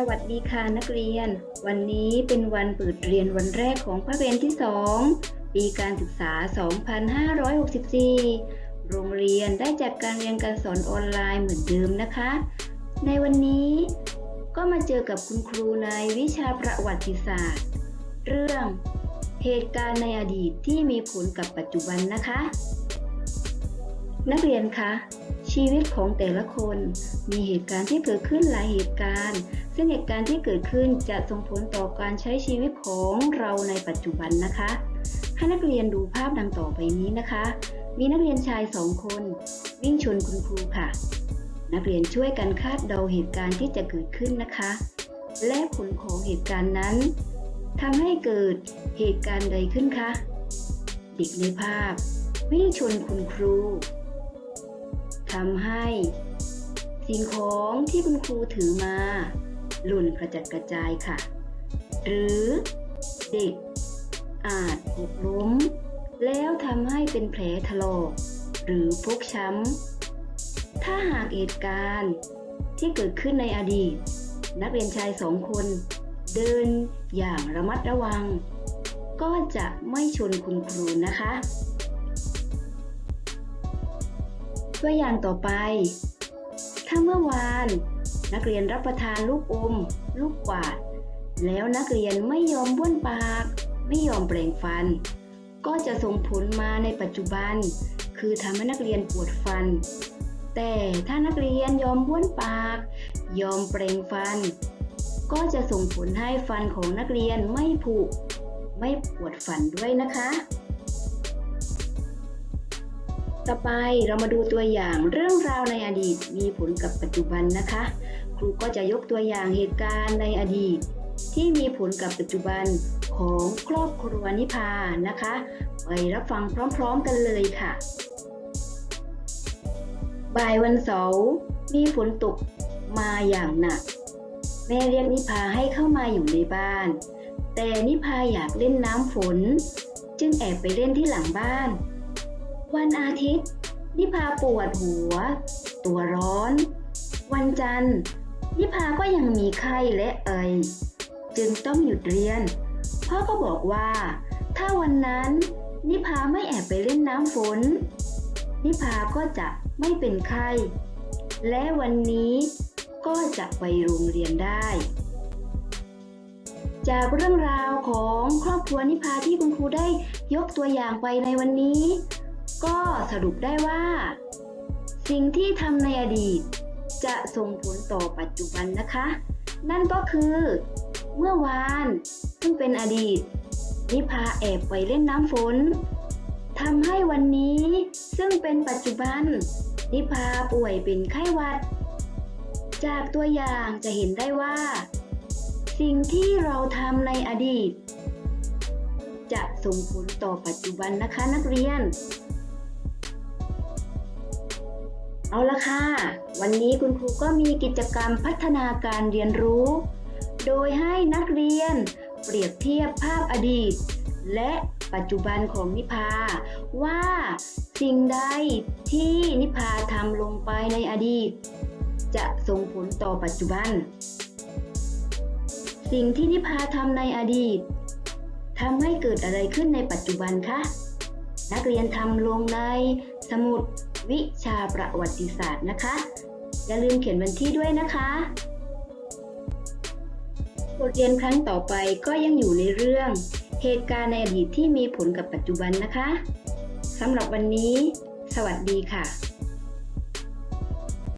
สวัสดีค่ะนักเรียน วันนี้เป็นวันเปิดเรียนวันแรกของภาคเรียนที่ 2 ปีการศึกษา 2564 โรงเรียนได้จัดการเรียนการสอนออนไลน์เหมือนเดิมนะคะ ในวันนี้ก็มาเจอกับคุณครูในวิชาประวัติศาสตร์ เรื่องเหตุการณ์ในอดีตที่มีผลกับปัจจุบันนะคะ นักเรียนคะชีวิตของแต่ละคนมีเหตุการณ์ที่เกิดขึ้นหลายเหตุการณ์ ซึ่งเหตุการณ์ที่เกิดขึ้นจะส่งผลต่อการใช้ชีวิตของเราในปัจจุบันนะคะ ให้นักเรียนดูภาพดังต่อไปนี้นะคะ มีนักเรียนชายสองคน วิ่งชนคุณครูค่ะ นักเรียนช่วยกันคาดเดาเหตุการณ์ที่จะเกิดขึ้นนะคะ และผลของเหตุการณ์นั้นทำให้เกิดเหตุการณ์ใดขึ้นคะเด็กในภาพ วิ่งชนคุณครูทำให้ สิ่งของที่คุณครูถือมา หล่นกระจัดกระจายค่ะ หรือเด็กอาจหกล้ม แล้วทำให้เป็นแผลถลอก หรือฟกช้ำ ถ้าหากเหตุการณ์ที่เกิดขึ้นในอดีต นักเรียนชายสองคน เดินอย่างระมัดระวัง ก็จะไม่ชนคุณครูนะคะ ตัวอย่างต่อไป ถ้าเมื่อวาน นักเรียนรับประทานลูกอม ลูกกวาด แล้วนักเรียนไม่ยอมบ้วนปาก ไม่ยอมแปรงฟัน ก็จะส่งผลมาในปัจจุบัน คือทำให้นักเรียนปวดฟัน แต่ถ้านักเรียนยอมบ้วนปาก ยอมแปรงฟัน ก็จะส่งผลให้ฟันของนักเรียนไม่ผุไม่ปวดฟันด้วยนะคะ ต่อไปเรามาดูตัวอย่างเรื่องราวในอดีตมีผลกับปัจจุบันนะคะ ครูก็จะยกตัวอย่างเหตุการณ์ในอดีต ที่มีผลกับปัจจุบันของครอบครัวนิพานะคะ ไปรับฟังพร้อมๆกันเลยค่ะ บ่ายวันเสาร์มีฝนตกมาอย่างหนัก แม่เรียกนิพาให้เข้ามาอยู่ในบ้าน แต่นิพาอยากเล่นน้ำฝน จึงแอบไปเล่นที่หลังบ้าน วันอาทิตย์นิพาปวดหัว ตัวร้อน วันจันทร์นิพาก็ยังมีไข้และเอยจึงต้องหยุดเรียน พ่อก็บอกว่า ถ้าวันนั้นนิพาไม่แอบไปเล่นน้ำฝน นิพาก็จะไม่เป็นไข้ และวันนี้ก็จะไปโรงเรียนได้ จากเรื่องราวของครอบครัวนิพาที่คุณครูได้ยกตัวอย่างไปในวันนี้ ก็สรุปได้ว่า สิ่งที่ทำในอดีต จะส่งผลต่อปัจจุบันนะคะ นั่นก็คือ เมื่อวานซึ่งเป็นอดีต นิพาแอบไปเล่นน้ำฝนทำให้วันนี้ซึ่งเป็นปัจจุบัน นิพาป่วยเป็นไข้หวัด จากตัวอย่างจะเห็นได้ว่า สิ่งที่เราทำในอดีต จะส่งผลต่อปัจจุบันนะคะนักเรียน เอาละค่ะ วันนี้คุณครูก็มีกิจกรรมพัฒนาการเรียนรู้ โดยให้นักเรียนเปรียบเทียบภาพอดีต และปัจจุบันของนิพา ว่าสิ่งใดที่นิพาทำลงไปในอดีต จะส่งผลต่อปัจจุบัน สิ่งที่นิพาทำในอดีตทำให้เกิดอะไรขึ้นในปัจจุบันคะนักเรียนทำลงในสมุด วิชาประวัติศาสตร์นะคะ อย่าลืมเขียนวันที่ด้วยนะคะบทเรียนครั้งต่อไปก็ยังอยู่ในเรื่อง เหตุการณ์ในอดีตที่มีผลกับปัจจุบันนะคะสำหรับวันนี้ สวัสดีค่ะ